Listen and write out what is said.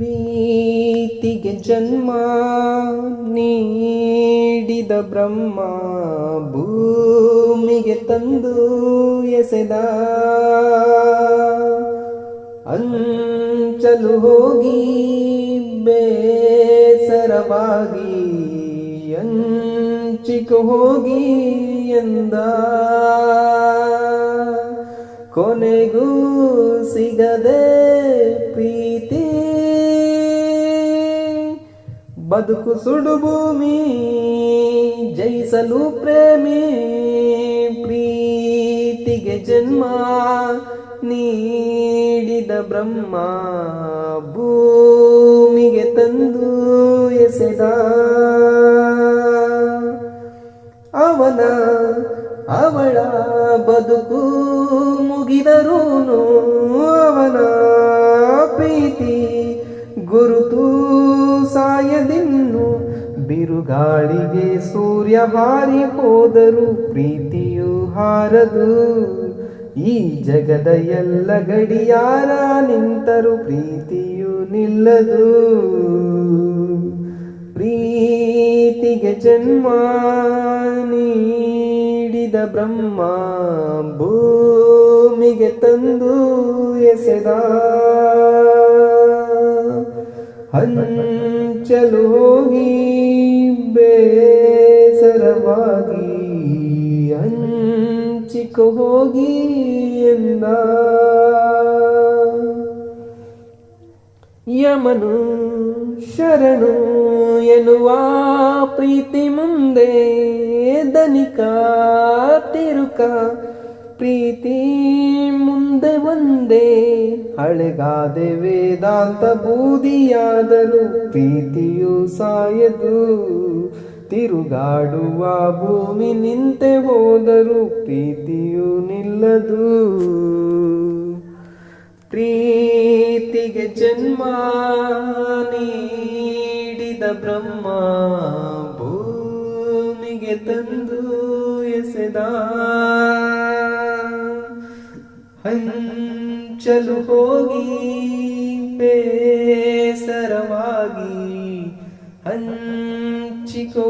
ಪ್ರೀತಿಗೆ ಜನ್ಮ ನೀಡಿದ ಬ್ರಹ್ಮ ಭೂಮಿಗೆ ತಂದು ಎಸೆದ. ಅಂಚಲು ಹೋಗಿ ಬೇಸರವಾಗಿ ಅಂಚಿಕ ಹೋಗಿ ಎಂದ. ಕೊನೆಗೂ ಬದುಕು ಸುಡು ಭೂಮಿ, ಜಯಿಸಲು ಪ್ರೇಮಿ, ಪ್ರೀತಿಗೆ ಜನ್ಮ ನೀಡಿದ ಬ್ರಹ್ಮ ಭೂಮಿಗೆ ತಂದು ಎಸೆದ. ಅವನ, ಅವಳ ಬದುಕು ಮುಗಿದರೂನು ಅವನ ಪ್ರೀತಿ ಗುರುತು ಸಾಯದಿನ್ನು ಬಿರುಗಾಳಿಗೆ ಸೂರ್ಯ ಹಾರಿ ಹೋದರು, ಪ್ರೀತಿಯು ಹಾರದು. ಈ ಜಗದ ಎಲ್ಲ ಗಡಿಯಾರ ನಿಂತರು, ಪ್ರೀತಿಯು ನಿಲ್ಲದು. ಪ್ರೀತಿಗೆ ಜನ್ಮ ನೀಡಿದ ಬ್ರಹ್ಮ ಭೂಮಿಗೆ ತಂದು ಎಸೆದ. ಹಂಚಲು ಹೋಗಿ ಬೇಸರವಾಗಿ ಹಂಚಿಕ ಹೋಗಿ ಎಂದ ಯಮನು ಶರಣು ಎನ್ನುವ ಪ್ರೀತಿ ಮುಂದೆ ದನಿಕ ತಿರುಕ ಪ್ರೀತಿ ಮುಂದೆ ಒಂದೇ ಹಳೆಗಾದೆ ವೇದಾಂತ ಬೂದಿಯಾದರೂ ಪ್ರೀತಿಯು ಸಾಯದು. ತಿರುಗಾಡುವ ಭೂಮಿ ನಿಂತೆ ಹೋದರು ಪ್ರೀತಿಯು ನಿಲ್ಲದು. ಪ್ರೀತಿಗೆ ಜನ್ಮ ನೀಡಿದ ಬ್ರಹ್ಮ ಭೂಮಿಗೆ ತಂದು ಎಸೆದ. ಹಂಚಲು ಹೋಗಿ ಬೇಸರವಾಗಿ ಹಂಚಿಕೋ